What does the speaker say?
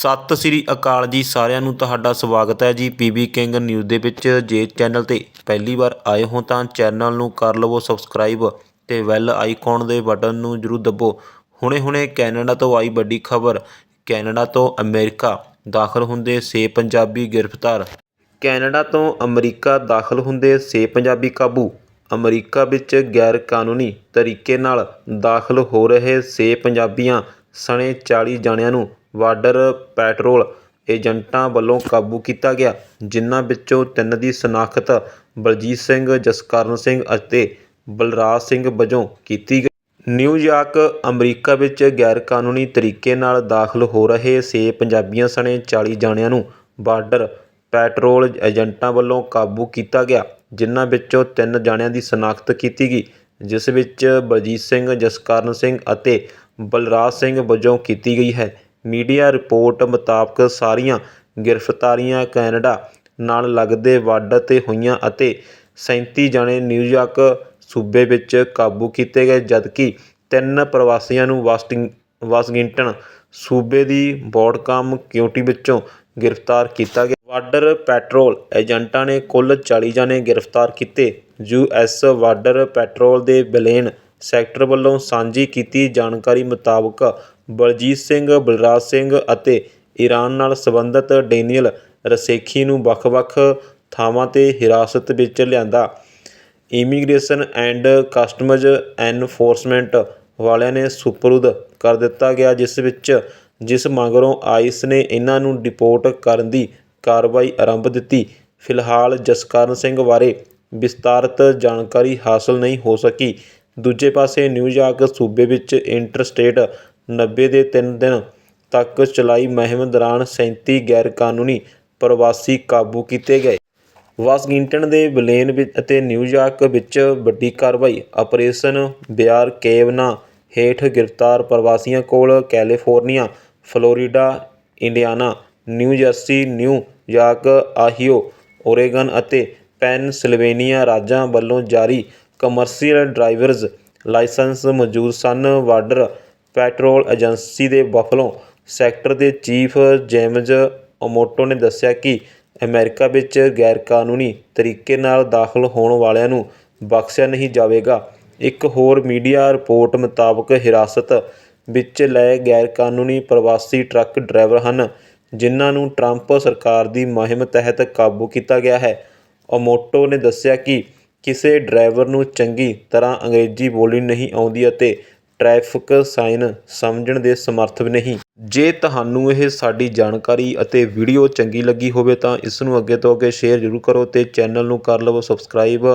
ਸਤਿ ਸ੍ਰੀ ਅਕਾਲ ਜੀ ਸਾਰਿਆਂ ਨੂੰ ਤੁਹਾਡਾ ਸਵਾਗਤ ਹੈ ਜੀ ਪੀਬੀ ਕਿੰਗ ਨਿਊਜ਼ ਦੇ ਵਿੱਚ। ਜੇ ਚੈਨਲ ਤੇ ਪਹਿਲੀ ਵਾਰ ਆਏ ਹੋ ਤਾਂ ਚੈਨਲ ਨੂੰ ਕਰ ਲਵੋ ਸਬਸਕ੍ਰਾਈਬ ਤੇ ਬੈਲ ਆਈਕਨ ਦੇ ਬਟਨ ਨੂੰ ਜਰੂਰ ਦਬੋ। ਹੁਣੇ-ਹੁਣੇ ਕੈਨੇਡਾ ਤੋਂ ਆਈ ਵੱਡੀ ਖਬਰ, ਕੈਨੇਡਾ ਤੋਂ ਅਮਰੀਕਾ ਦਾਖਲ ਹੁੰਦੇ 6 ਪੰਜਾਬੀ ਗ੍ਰਿਫਤਾਰ। ਕੈਨੇਡਾ ਤੋਂ ਅਮਰੀਕਾ ਦਾਖਲ ਹੁੰਦੇ 6 ਪੰਜਾਬੀ ਕਾਬੂ। ਅਮਰੀਕਾ ਵਿੱਚ ਗੈਰ ਕਾਨੂੰਨੀ ਤਰੀਕੇ ਨਾਲ ਦਾਖਲ ਹੋ ਰਹੇ 6 ਪੰਜਾਬੀਆਂ, ਸਣੇ 40 ਜਣਿਆਂ ਨੂੰ ਬਾਰਡਰ ਪੈਟਰੋਲ ਏਜੰਟਾਂ ਵੱਲੋਂ ਕਾਬੂ ਕੀਤਾ ਗਿਆ, ਜਿਨ੍ਹਾਂ ਵਿੱਚੋਂ ਤਿੰਨ ਦੀ ਸ਼ਨਾਖਤ ਬਲਜੀਤ ਸਿੰਘ, ਜਸਕਰਨ ਸਿੰਘ ਅਤੇ ਬਲਰਾਜ ਸਿੰਘ ਵਜੋਂ ਕੀਤੀ ਗਈ। ਨਿਊਯਾਰਕ, ਅਮਰੀਕਾ ਵਿੱਚ ਗੈਰ ਕਾਨੂੰਨੀ ਤਰੀਕੇ ਨਾਲ ਦਾਖਲ ਹੋ ਰਹੇ ਛੇ ਪੰਜਾਬੀਆਂ ਸਣੇ 40 ਜਣਿਆਂ ਨੂੰ ਬਾਰਡਰ ਪੈਟਰੋਲ ਏਜੰਟਾਂ ਵੱਲੋਂ ਕਾਬੂ ਕੀਤਾ ਗਿਆ, ਜਿਨ੍ਹਾਂ ਵਿੱਚੋਂ ਤਿੰਨ ਜਣਿਆਂ ਦੀ ਸ਼ਨਾਖਤ ਕੀਤੀ ਗਈ, ਜਿਸ ਵਿੱਚ ਬਲਜੀਤ ਸਿੰਘ, ਜਸਕਰਨ ਸਿੰਘ ਅਤੇ ਬਲਰਾਜ ਸਿੰਘ ਵਜੋਂ ਕੀਤੀ ਗਈ ਹੈ। ਮੀਡੀਆ ਰਿਪੋਰਟ ਮੁਤਾਬਕ ਸਾਰੀਆਂ ਗ੍ਰਿਫਤਾਰੀਆਂ ਕੈਨੇਡਾ ਨਾਲ ਲੱਗਦੇ ਬਾਰਡਰ 'ਤੇ ਹੋਈਆਂ ਅਤੇ 37 ਜਣੇ ਨਿਊਯਾਰਕ ਸੂਬੇ ਵਿੱਚ ਕਾਬੂ ਕੀਤੇ ਗਏ, ਜਦਕਿ ਤਿੰਨ ਪ੍ਰਵਾਸੀਆਂ ਨੂੰ ਵਾਸਟਿੰਗ ਵਾਸ਼ਿੰਗਟਨ ਸੂਬੇ ਦੀ ਬੌਡਕਾਮ ਕਿਊਟੀ ਵਿੱਚੋਂ ਗ੍ਰਿਫਤਾਰ ਕੀਤਾ ਗਿਆ। ਬਾਰਡਰ ਪੈਟਰੋਲ ਏਜੰਟਾਂ ਨੇ ਕੁੱਲ 40 ਜਣੇ ਗ੍ਰਿਫਤਾਰ ਕੀਤੇ। ਯੂ ਐਸ ਬਾਰਡਰ ਪੈਟਰੋਲ ਦੇ ਬਲੇਨ ਸੈਕਟਰ ਵੱਲੋਂ ਸਾਂਝੀ ਕੀਤੀ ਜਾਣਕਾਰੀ ਮੁਤਾਬਕ ਬਲਜੀਤ ਸਿੰਘ, ਬਲਰਾਜ ਸਿੰਘ ਅਤੇ ਈਰਾਨ ਨਾਲ ਸੰਬੰਧਿਤ ਡੇਨੀਅਲ ਰਸੇਖੀ ਨੂੰ ਵੱਖ-ਵੱਖ ਥਾਵਾਂ ਤੇ ਹਿਰਾਸਤ ਵਿੱਚ ਲਿਆਂਦਾ। ਇਮੀਗ੍ਰੇਸ਼ਨ ਐਂਡ ਕਸਟਮਜ਼ ਐਨਫੋਰਸਮੈਂਟ ਵਾਲਿਆਂ ਨੇ ਸੁਪਰਦ ਕਰ ਦਿੱਤਾ ਗਿਆ, ਜਿਸ ਵਿੱਚ ਜਿਸ ਮਗਰੋਂ ਆਈਸ ਨੇ ਇਹਨਾਂ ਨੂੰ ਡਿਪੋਰਟ ਕਰਨ ਦੀ ਕਾਰਵਾਈ ਆਰੰਭ ਦਿੱਤੀ। ਫਿਲਹਾਲ ਜਸਕਰਨ ਸਿੰਘ ਬਾਰੇ ਵਿਸਤਾਰਤ ਜਾਣਕਾਰੀ ਹਾਸਲ ਨਹੀਂ ਹੋ ਸਕੀ। ਦੂਜੇ ਪਾਸੇ ਨਿਊਯਾਰਕ ਸੂਬੇ ਵਿੱਚ ਇੰਟਰਸਟੇਟ 90 ਦੇ ਤਿੰਨ ਦਿਨ ਤੱਕ ਚਲਾਈ ਮੁਹਿੰਮ ਦੌਰਾਨ 37 ਗੈਰ ਕਾਨੂੰਨੀ ਪ੍ਰਵਾਸੀ ਕਾਬੂ ਕੀਤੇ ਗਏ। ਵਾਸ਼ਿੰਗਟਨ ਦੇ ਬਲੇਨ ਵਿੱਚ ਅਤੇ ਨਿਊਯਾਰਕ ਵਿੱਚ ਵੱਡੀ ਕਾਰਵਾਈ, ਆਪਰੇਸ਼ਨ ਬਿਆਰ ਕੇਵਨਾ ਹੇਠ ਗ੍ਰਿਫਤਾਰ ਪ੍ਰਵਾਸੀਆਂ ਕੋਲ California, Florida, Indiana, New Jersey, New York, Ohio, Oregon ਅਤੇ ਪੈਨਸਿਲਵੇਨੀਆ ਰਾਜਾਂ ਵੱਲੋਂ ਜਾਰੀ ਕਮਰਸ਼ੀਅਲ ਡਰਾਈਵਰਜ਼ ਲਾਇਸੈਂਸ ਮੌਜੂਦ ਸਨ। ਬਾਰਡਰ ਪੈਟਰੋਲ ਏਜੰਸੀ ਦੇ ਬਫਲੋ ਸੈਕਟਰ ਦੇ ਚੀਫ ਜੇਮਜ਼ ਓਮੋਟੋ ਨੇ ਦੱਸਿਆ ਕਿ ਅਮਰੀਕਾ ਵਿੱਚ ਗੈਰ ਕਾਨੂੰਨੀ ਤਰੀਕੇ ਨਾਲ ਦਾਖਲ ਹੋਣ ਵਾਲਿਆਂ ਨੂੰ ਬਖਸ਼ਿਆ ਨਹੀਂ ਜਾਵੇਗਾ। ਇੱਕ ਹੋਰ ਮੀਡੀਆ ਰਿਪੋਰਟ ਮੁਤਾਬਕ ਹਿਰਾਸਤ ਵਿੱਚ ਲਏ ਗੈਰ ਕਾਨੂੰਨੀ ਪ੍ਰਵਾਸੀ ਟਰੱਕ ਡਰਾਈਵਰ ਹਨ, ਜਿਨ੍ਹਾਂ ਨੂੰ ਟਰੰਪ ਸਰਕਾਰ ਦੀ ਮੁਹਿੰਮ ਤਹਿਤ ਕਾਬੂ ਕੀਤਾ ਗਿਆ ਹੈ। ਓਮੋਟੋ ਨੇ ਦੱਸਿਆ ਕਿ ਕਿਸੇ ਡਰਾਈਵਰ ਨੂੰ ਚੰਗੀ ਤਰ੍ਹਾਂ ਅੰਗਰੇਜ਼ੀ ਬੋਲੀ ਨਹੀਂ ਆਉਂਦੀ ਅਤੇ ਟ੍ਰੈਫਿਕ ਸਾਈਨ ਸਮਝਣ ਦੇ ਸਮਰੱਥ ਨਹੀਂ। ਜੇ ਤੁਹਾਨੂੰ ਇਹ ਸਾਡੀ ਜਾਣਕਾਰੀ ਅਤੇ ਵੀਡੀਓ ਚੰਗੀ ਲੱਗੀ ਹੋਵੇ ਤਾਂ ਇਸ ਨੂੰ ਅੱਗੇ ਤੋਂ ਅੱਗੇ ਸ਼ੇਅਰ ਜ਼ਰੂਰ ਕਰੋ ਅਤੇ ਚੈਨਲ ਨੂੰ ਕਰ ਲਵੋ ਸਬਸਕ੍ਰਾਈਬ।